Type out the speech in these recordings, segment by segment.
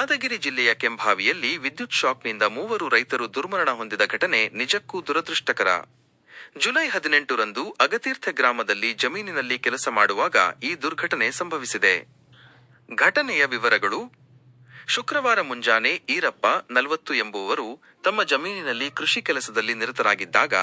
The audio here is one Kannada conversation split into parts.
ಯಾದಗಿರಿ ಜಿಲ್ಲೆಯ ಕೆಂಭಾವಿಯಲ್ಲಿ ವಿದ್ಯುತ್ ಶಾಕ್ನಿಂದ ಮೂವರು ರೈತರು ದುರ್ಮರಣ ಹೊಂದಿದ ಘಟನೆ ನಿಜಕ್ಕೂ ದುರದೃಷ್ಟಕರ. ಜುಲೈ ಹದಿನೆಂಟರಂದು ಅಗತೀರ್ಥ ಗ್ರಾಮದಲ್ಲಿ ಜಮೀನಿನಲ್ಲಿ ಕೆಲಸ ಮಾಡುವಾಗ ಈ ದುರ್ಘಟನೆ ಸಂಭವಿಸಿದೆ. ಘಟನೆಯ ವಿವರಗಳು, ಶುಕ್ರವಾರ ಮುಂಜಾನೆ ಈರಪ್ಪ ನಲವತ್ತು ಎಂಬುವವರು ತಮ್ಮ ಜಮೀನಿನಲ್ಲಿ ಕೃಷಿ ಕೆಲಸದಲ್ಲಿ ನಿರತರಾಗಿದ್ದಾಗ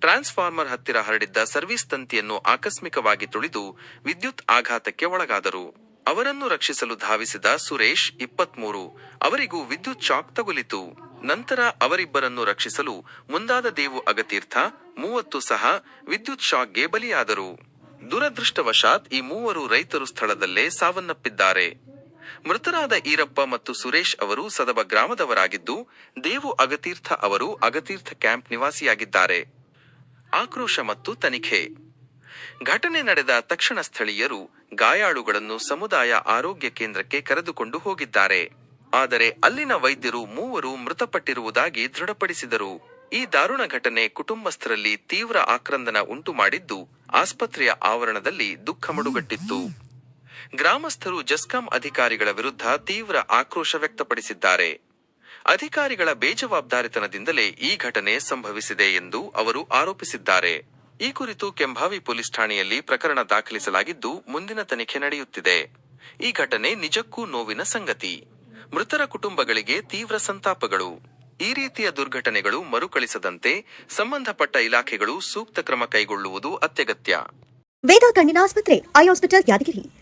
ಟ್ರಾನ್ಸ್ಫಾರ್ಮರ್ ಹತ್ತಿರ ಹರಡಿದ್ದ ಸರ್ವಿಸ್ ತಂತಿಯನ್ನು ಆಕಸ್ಮಿಕವಾಗಿ ತುಳಿದು ವಿದ್ಯುತ್ ಆಘಾತಕ್ಕೆ ಒಳಗಾದರು. ಅವರನ್ನು ರಕ್ಷಿಸಲು ಧಾವಿಸಿದ ಸುರೇಶ್ ಇಪ್ಪತ್ಮೂರು. ಅವರಿಗೂ ವಿದ್ಯುತ್ ಶಾಕ್ ತಗುಲಿತು. ನಂತರ ಅವರಿಬ್ಬರನ್ನು ರಕ್ಷಿಸಲು ಮುಂದಾದ ದೇವು ಅಗತೀರ್ಥ ಮೂವತ್ತು ಸಹ ವಿದ್ಯುತ್ ಶಾಕ್ಗೆ ಬಲಿಯಾದರು. ದುರದೃಷ್ಟವಶಾತ್ ಈ ಮೂವರು ರೈತರು ಸ್ಥಳದಲ್ಲೇ ಸಾವನ್ನಪ್ಪಿದ್ದಾರೆ. ಮೃತರಾದ ಈರಪ್ಪ ಮತ್ತು ಸುರೇಶ್ ಅವರು ಸದಬ ಗ್ರಾಮದವರಾಗಿದ್ದು, ದೇವು ಅಗತೀರ್ಥ ಅವರು ಅಗತೀರ್ಥ ಕ್ಯಾಂಪ್ ನಿವಾಸಿಯಾಗಿದ್ದಾರೆ. ಆಕ್ರೋಶ ಮತ್ತು ತನಿಖೆ. ಘಟನೆ ನಡೆದ ತಕ್ಷಣ ಸ್ಥಳೀಯರು ಗಾಯಾಳುಗಳನ್ನು ಸಮುದಾಯ ಆರೋಗ್ಯ ಕೇಂದ್ರಕ್ಕೆ ಕರೆದುಕೊಂಡು ಹೋಗಿದ್ದಾರೆ. ಆದರೆ ಅಲ್ಲಿನ ವೈದ್ಯರು ಮೂವರು ಮೃತಪಟ್ಟಿರುವುದಾಗಿ ದೃಢಪಡಿಸಿದರು. ಈ ದಾರುಣ ಘಟನೆ ಕುಟುಂಬಸ್ಥರಲ್ಲಿ ತೀವ್ರ ಆಕ್ರಂದನ ಉಂಟು ಮಾಡಿದ್ದು ಆಸ್ಪತ್ರೆಯ ಆವರಣದಲ್ಲಿ ದುಃಖ ಮಡುಗಟ್ಟಿತ್ತು. ಗ್ರಾಮಸ್ಥರು ಜಸ್ಕಾಂ ಅಧಿಕಾರಿಗಳ ವಿರುದ್ಧ ತೀವ್ರ ಆಕ್ರೋಶ ವ್ಯಕ್ತಪಡಿಸಿದ್ದಾರೆ. ಅಧಿಕಾರಿಗಳ ಬೇಜವಾಬ್ದಾರಿತನದಿಂದಲೇ ಈ ಘಟನೆ ಸಂಭವಿಸಿದೆ ಎಂದು ಅವರು ಆರೋಪಿಸಿದ್ದಾರೆ. ಈ ಕುರಿತು ಕೆಂಭಾವಿ ಪೊಲೀಸ್ ಠಾಣೆಯಲ್ಲಿ ಪ್ರಕರಣ ದಾಖಲಿಸಲಾಗಿದ್ದು ಮುಂದಿನ ತನಿಖೆ ನಡೆಯುತ್ತಿದೆ. ಈ ಘಟನೆ ನಿಜಕ್ಕೂ ನೋವಿನ ಸಂಗತಿ. ಮೃತರ ಕುಟುಂಬಗಳಿಗೆ ತೀವ್ರ ಸಂತಾಪಗಳು. ಈ ರೀತಿಯ ದುರ್ಘಟನೆಗಳು ಮರುಕಳಿಸದಂತೆ ಸಂಬಂಧಪಟ್ಟ ಇಲಾಖೆಗಳು ಸೂಕ್ತ ಕ್ರಮ ಕೈಗೊಳ್ಳುವುದು ಅತ್ಯಗತ್ಯ. ವೇದ ಕಣ್ಣಿನ ಆಸ್ಪತ್ರೆ, eye hospital Yadgir.